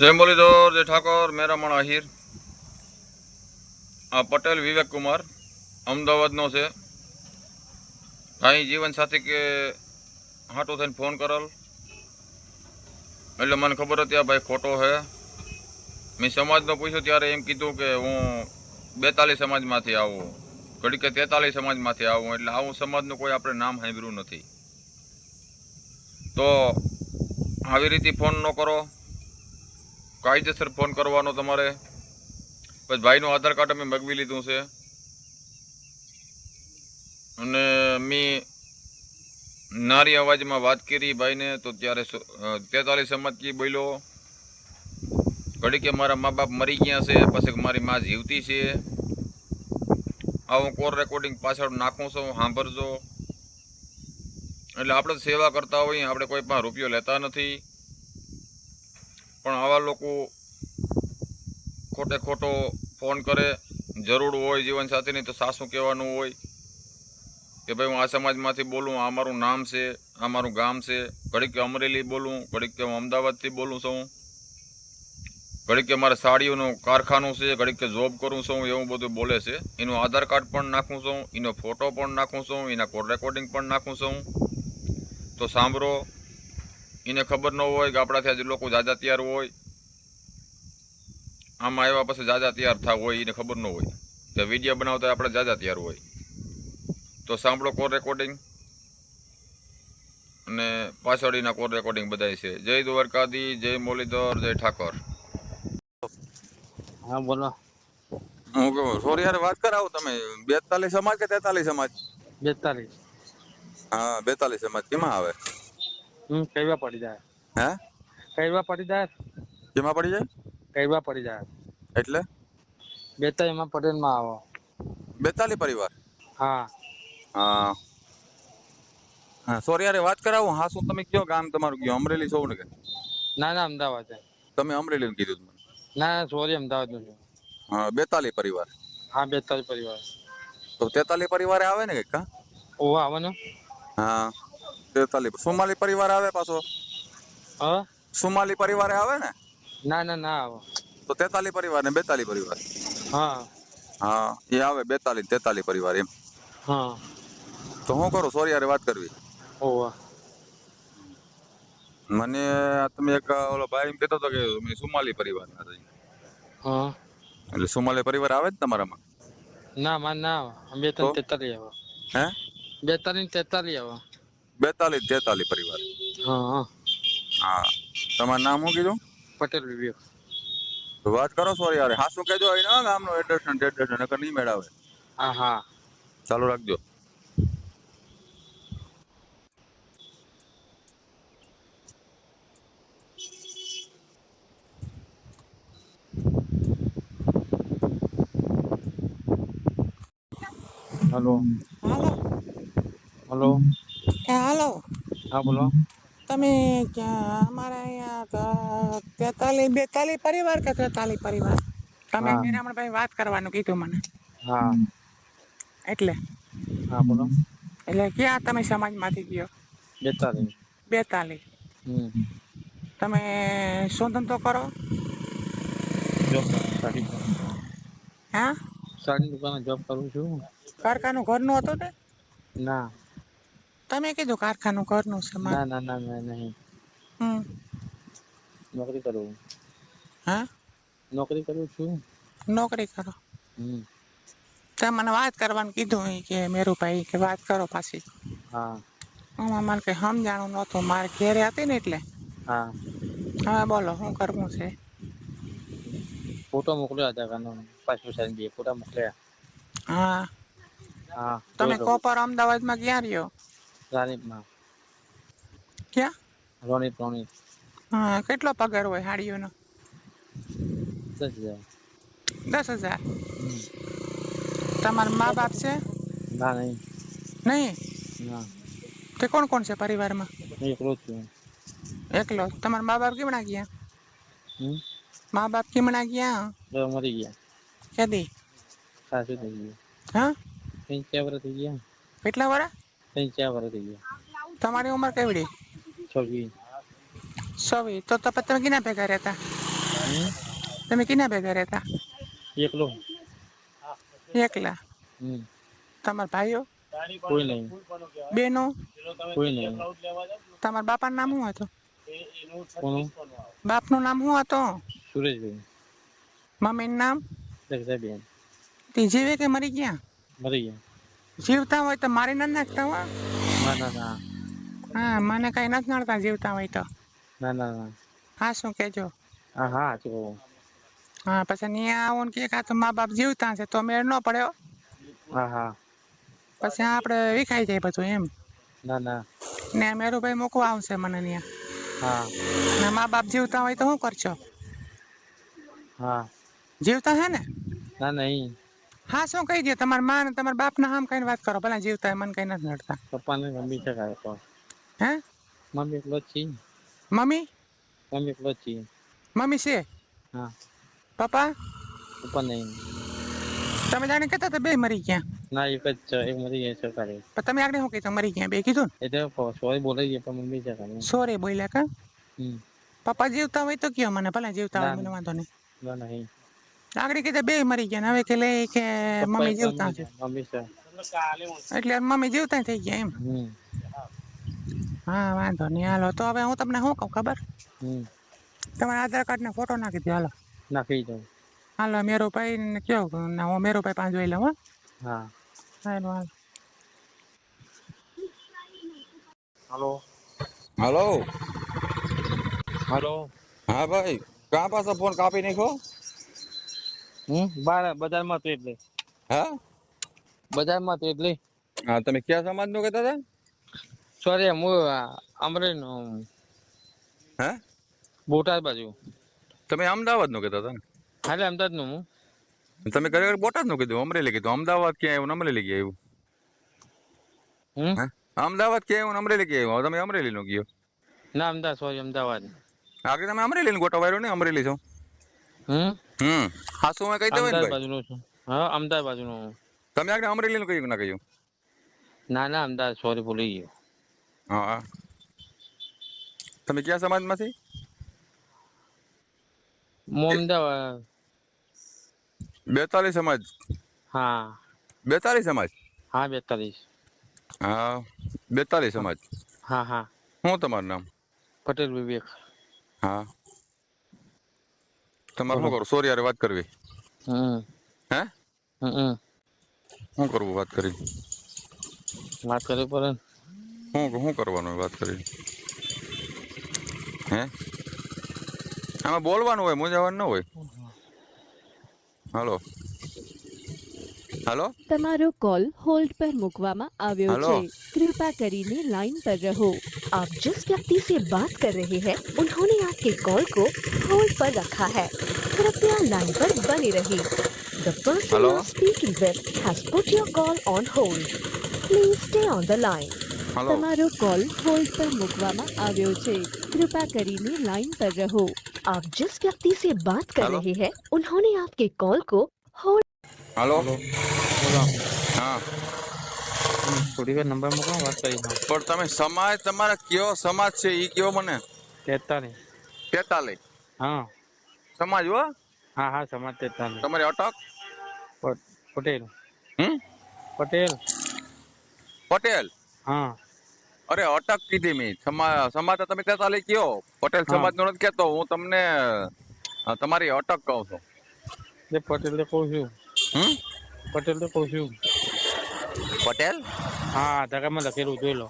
જય મુરલીધર, જય ઠાકોર મેરામણ આહિર. આ પટેલ વિવેક કુમાર અમદાવાદનો છે. અહીં જીવન સાથી કે હાટો થઈને ફોન કરેલ. એટલે મને ખબર હતી આ ભાઈ ખોટો છે મેં સમાજનો પૂછ્યું ત્યારે એમ કીધું કે હું બેતાલીસ સમાજમાંથી આવું. ઘડી કે તેતાલીસ સમાજમાંથી આવું, એટલે આવું સમાજનું કોઈ આપણે નામ સાંભળ્યું નથી. તો આવી રીતે ફોન ન કરો. કાયદેસર ફોન કરવાનો તમારે? પછી ભાઈનું આધાર કાર્ડ અમે મગવી લીધું છે. અને મેં નારી અવાજમાં વાત કરી ભાઈને, તો ત્યારે તેતાલીસ સમાજથી બોલ્યો, ઘડી કે મારા મા બાપ મરી ગયા છે, પછી મારી મા જીવતી છે. આ હું કોર રેકોર્ડિંગ પાછળ નાખું છું, સાંભળજો. એટલે આપણે સેવા કરતા હોઈએ, આપણે કોઈ પણ રૂપિયો લેતા નથી. પણ આવા લોકો ખોટે ખોટો ફોન કરે, જરૂર હોય જીવનસાથીની તો સાસું કહેવાનું હોય કે ભાઈ હું આ સમાજમાંથી બોલું, આ મારું નામ છે, આ મારું ગામ છે, ઘડીક અમરેલી બોલું, ઘડીક કે હું અમદાવાદથી બોલું છું, ઘડીક કે મારે સાડીઓનું કારખાનું છે, ઘડીક કે જોબ કરું છું, એવું બધું બોલે છે. એનું આધાર કાર્ડ પણ નાખું છું, એનો ફોટો પણ નાખું છું, એના કોલ રેકોર્ડિંગ પણ નાખું છું. તો સાંભળો એને ખબર ન હોય કે આપણાથી આજે લોકો જાજા તૈયાર હોય. આમાં આવ્યા પછી જાજા તૈયાર થા હોય એને ખબર ન હોય. તો વીડિયો બનાવતા આપણે જાજા તૈયાર હોય. તો સાંભળો કોર રેકોર્ડિંગ. અને પાછળ કોર રેકોર્ડિંગ બધાય છે. જય દ્વારકાધી જય મોલીધર જય ઠાકોર. હા બોલો. હું કહું સોરી યાર વાત કરાવો તમે. બેતાલીસ સમાજ કે તેતાલીસ સમાજ? બેતાલીસ. હા બેતાલીસ સમાજ. કેમાં આવે? હમ કઈવા પડી જાય. હે? કઈવા પડી જાય? કેમાં પડી જાય? કઈવા પડી જાય. એટલે? બેતા એમાં પટેલમાં આવો. બેતાલી પરિવાર? હા. હા. હા સોરી યાર વાત કરાવું. હા શું તમે કયો ગામ તમારું કયો? અમરેલી છો ને ના ના અમદાવાદ છે. તમે અમરેલી કીધું મને. ના સોરી અમદાવાદનું છું. હા બેતાલી પરિવાર. હા બેતાલીસ પરિવાર. તો તેતાલી પરિવારે આવે ને કંઈક હા? ઓહો આવે ને? હા. તેતાલીસ સોમાલી પરિવાર આવે પાછો? હા? સુમાલી પરિવારે આવે ને? ના ના ના આવે. તો તેતાલી પરિવાર ને બેતાલી પરિવાર. હા. હા એ આવે બેતાલી તેતાલી પરિવાર એમ. હા. તો હું કરું? સોરી યાર વાત કરવી. મને તમે એક ઓલો ભાઈ એમ કહેતો હતો કે અમે સુમાલી પરિવારના છીએ હા. એટલે સુમાલી પરિવાર આવે જ તમારામાં? ના માર ના આવે. અમે તો? બેતાલીસ તેતાલીસ આવો. હે? બેતાલીસ આવે આવો. બેતાલીસ તેતાલીસ પરિવાર. હા તમારું નામ શું કીધું? પટેલ વિવેક. વાત કરો સોરી યાર. હા શું કહેજો અહીં ના ગામનો એડ્રેસ ને એડ્રેસ નકર નહીં મેળાવે. હા હા. ચાલુ રાખજો. હલો. હાલો. હલો. હા બોલો. તમે અમારા અહીંયા તેતાલીસ બેતાલીસ પરિવાર કે તેતાલીસ પરિવાર? તમે હા. મેરામણભાઈ વાત કરવાનું કીધું મને. હા. એટલે? હા બોલો. એટલે ક્યાં તમે સમાજમાંથી ગયો? બેતાલીસ બેતાલીસ તમે શું ધંધો કરો. જોબ હા? સાડી દુકાને જોબ કરું છું. કારખાનું ઘરનું હતું તે? ના. તમે કીધું કારખાનું ઘરનું છે ના મારે? ના ના ના નહીં. હમ. નોકરી કરું. હા? નોકરી કરું છું. નોકરી કરો? હમ. મને વાત કરવાનું કીધું ઈ કે મેરુભાઈ કે વાત કરો પાછી. હા. આમાં મને કંઈ સમજાણું નહોતું. મારે ઘેરે હતી ને એટલે. હા. હવે બોલો શું કરવું છે? ફોટો મોકલ્યો હતા કાનો પાછું સાઈઝ બે ફોટા મોકલ્યા. હા. હા તમે જોઈ લો. કોપર અમદાવાદમાં ક્યાં રહ્યો? રાણીપમાં ક્યાં? રોનીત રોનીત. હા કેટલો પગાર હોય હાડીઓનો? દસ હજાર. દસ હજાર. તમારા મા બાપ છે? ના નહીં. નહીં? ના. તે કોણ કોણ છે પરિવારમાં? એકલો છું. એકલો તમારા મા બાપ કેમણા ગયા? મા બાપ કેમણા ગયા? મરી ગયા. કેદી? સાસુ થઈ ગયા. હા? વર્ષ થઈ ગયા? કેટલા વરા ત્રણ વર્ષ થઈ ગયા. તમારી ઉંમર કેવડી? છવ્વીસ. સવી તો તો તમે કિના ભેગા રહેતા? તમે કિના ભેગા રહેતા? એકલો. એકલા? તમાર ભાઈઓ? કોઈ નહીં. બેનો? કોઈ નહીં. તમારા બાપાનું નામ શું હતું? બાપનું નામ શું હતું? સુરેશભાઈ. મમ્મીનું નામ? જગદાબેન તે જીવે કે મરી ગયા? મરી ગયા. જીવતા હોય તો મારી ના નાખતા હો. ના ના ના. હા મને કઈ નથી નડતા જીવતા હોય તો. ના ના ના. હા શું કેજો હા હા જો. હા પછી અહીંયા આવો કે કા તો મા બાપ જીવતા છે તો મેળ ન પડ્યો હા. હા પછી આપણે વિખાઈ જાય બધું એમ. ના ના. ને મેરુભાઈ મૂકવા આવશે મને ત્યાં. હા. ને મા બાપ જીવતા હોય તો શું કરશો? હા. જીવતા હે ને? ના નહીં. હા શું કહી દે તમારા માં ને બાપ ના આમ કઈ વાત કરો. પેલા જીવતા મને કઈ નથી નડતા. પપ્પાને મમ્મી શકાય તો હે? મમ્મી એકલો જ મમ્મી? મમ્મી એકલો જ મમ્મી છે? હા. પપ્પા? પપ્પા નહીં. તમે જાણે કેતા હતા બે મરી ગયા. ના એક જ છે. એક મરી ગયા છે કાલે પણ તમે આગળ શું કહેતા? મરી ગયા બે કીધું એટલે સોરી બોલાઈ ગયા પણ મમ્મી છે કાલે સોરી બોલ્યા કા? પપ્પા જીવતા હોય તો કયો મને ભલે જીવતા હોય મને વાંધો નહીં. ના નહીં આગળ કીધે બે મરી ગયા ને. હવે કે લે કે મમ્મી જીવતા. છે. એટલે મમ્મી જીવતા થઈ ગયા એમ. હા વાંધો નહીં. હાલો તો હવે હું તમને શું કહું ખબર? તમારા આધાર કાર્ડ ને ફોટો નાખી દો હાલો. નાખી દઉં. હાલો મેરુભાઈ ને કયો ના હું મેરુભાઈ પાંચ જોઈ લઉં હો. હા. Hello hello. Hello. Hello. Hello. હા ભાઈ. કાં પાછો ફોન કાપી નાખ્યો? હમ? બાર બજારમાં તો એટલે. હા? બજારમાં તો એટલે. હા તમે કયા સમાજનું કહેતા હતા? સોરી હું અમરેન હે? બોટાદ બાજુ. તમે અમદાવાદનું કહેતા હતા હાલે અમદાવાદનું હું. તમે ખરેખર બોટાદનું કીધું? અમરેલી કીધું. અમદાવાદ ક્યાં આવ્યું અમરેલી ક્યાં આવ્યું અમદાવાદ ક્યાં આવ્યું અમરેલી ક્યાં આવ્યું તમે અમરેલી નું ગયો ના અમદાવાદ સોરી અમદાવાદ. આગળ તમે અમરેલી નું ગોટો વાયરો ને? અમરેલી છો? હમ? હમ. હા શું કહી દઉં અમદાવાદ બાજુનો છું. હા અમદાવાદ બાજુનો હું. તમે આગળ અમરેલી કહ્યું ના કહ્યું? ના ના અમદાવાદ સોરી ભૂલી ગયો. હા હા. તમે કયા સમાજમાંથી? હું અમદાવાદ. બેતાલીસ સમાજ. હા. બેતાલીસ સમાજ? હા બેતાલીસ. હા બેતાલીસ સમાજ. હા હા. શું તમારું નામ? પટેલ વિવેક. હા. તમારે શું કરો સોરી વાત કરવી. હે? શું કરવું વાત કરી વાત કરવી પડે. શું શું કરવાનું વાત કરી હે? આમાં બોલવાનું હોય મૂંઝાવાનું ન હોય. હાલો. હાલો તમારો કોલ હોલ્ડ પર મૂકવામાં આવ્યો हेलो। છે कृपया કરીને लाइन पर रहो आप जिस व्यक्ति से बात कर रहे हैं उन्होंने आपके कॉल को होल्ड पर रखा है कृपया लाइन पर बने रहिए the person hello. you are speaking with has put your call on hold please stay on the line hello તમારો કોલ હોલ્ડ પર મૂકવામાં આવ્યો છે कृपया કરીને लाइन पर रहो आप जिस व्यक्ति से बात कर हेलो। रहे हैं उन्होंने आपके कॉल को होल्ड હાલો? બોલો હા. થોડી વાર નંબર મૂકો વાત કરી પણ તમે સમાજ તમારા કયો સમાજ છે? એ કયો મને? તેતાલીસ. તેતાલીસ? હા. સમાજ હો? હા હા સમાજ તેતાલીસ. તમારી અટક? પટેલ. હમ? પટેલ. પટેલ? હા. અરે અટક કીધી મેં. સમા સમાજ તમે તેતાલીસ કયો? પટેલ. સમાજ નો નથી કેતો હું તમને તમારી અટક કહું છું. પટેલ કહું છું. હમ? પટેલ તો કહું છું. પટેલ? હા આધાર કાર્ડમાં લખેલું જોઈ લો.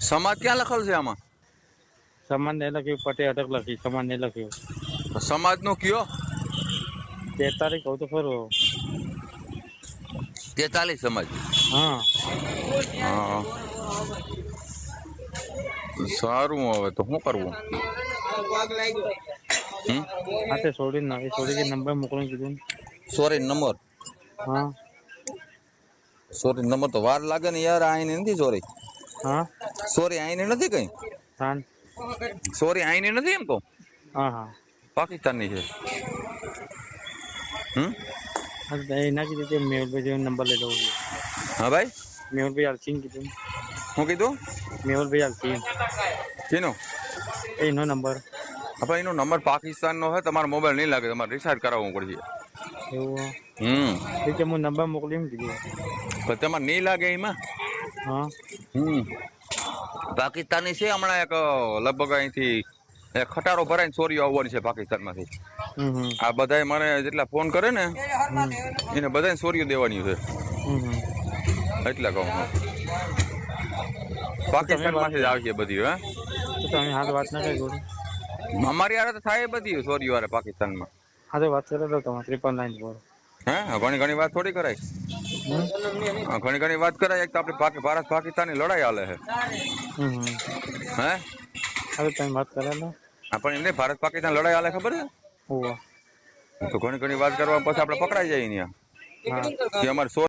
સમાજ ક્યાં લખેલ છે આમાં? સમાજ ને લખ્યું પટેલ અટક લખી સમાજ ને લખ્યું. સમાજનું કયો? તેતાલીસ કહું તો ખરું. તેતાલીસ સમાજ. હા. હા. સારું હવે તો શું કરવું? હા તે છોડી નવી એ છોડી નંબર મોકલી કીધું સોરી નંબર. હા. સોરી નંબર તો વાર લાગે ને યાર આઈને નથી સોરી. હા? સોરી આઈને નથી કઈ? હા સોરી આઈને નથી એમ તો? હા હા. પાકિસ્તાનની છે. હમ? હા કીધું કે મેહુલભાઈ નંબર લઈ લઉં. હા ભાઈ? મેહુલભાઈ આલસીન કીધું. શું કીધું? મેહુલભાઈ આલસીન શીનો? એનો નંબર. આપણે એનો નંબર પાકિસ્તાનનો હોય તમારો મોબાઈલ નહીં લાગે તમારે રિચાર્જ કરાવવું પડશે. એવું હમ. એટલે હું નંબર મોકલી એમ કીધું. પણ તમારે નહીં લાગે એમાં? હા. હમ. પાકિસ્તાની છે હમણાં એક લગભગ અહીંથી ખટારો ભરાઈને ચોરીઓ આવવાની છે પાકિસ્તાનમાંથી. આ બધાય મને જેટલા ફોન કરે ને એને બધાને ચોરીઓ દેવાની છે. એટલે કહું પાકિસ્તાનમાંથી જ આવશે બધી હા. તમે વાત ના કરી અમારી યારે તો થાય બધી ચોરીઓ વારે પાકિસ્તાનમાં. હા તો વાત કરેલો તો તમારે ત્રિપલ નાઇન પર હા? ઘણી ઘણી વાત થોડી કરાય. ઘણી ઘણી વાત કરાય એક તો આપણે ભારત પાકિસ્તાનની લડાઈ હાલે છે. હે? હવે તમે વાત કરેલો આપણે એમ એમને ભારત પાકિસ્તાન લડાઈ હાલે ખબર છે? તો ઘણી ઘણી વાત કરવા પછી આપણે પકડાઈ જાય ત્યાં અમારે સો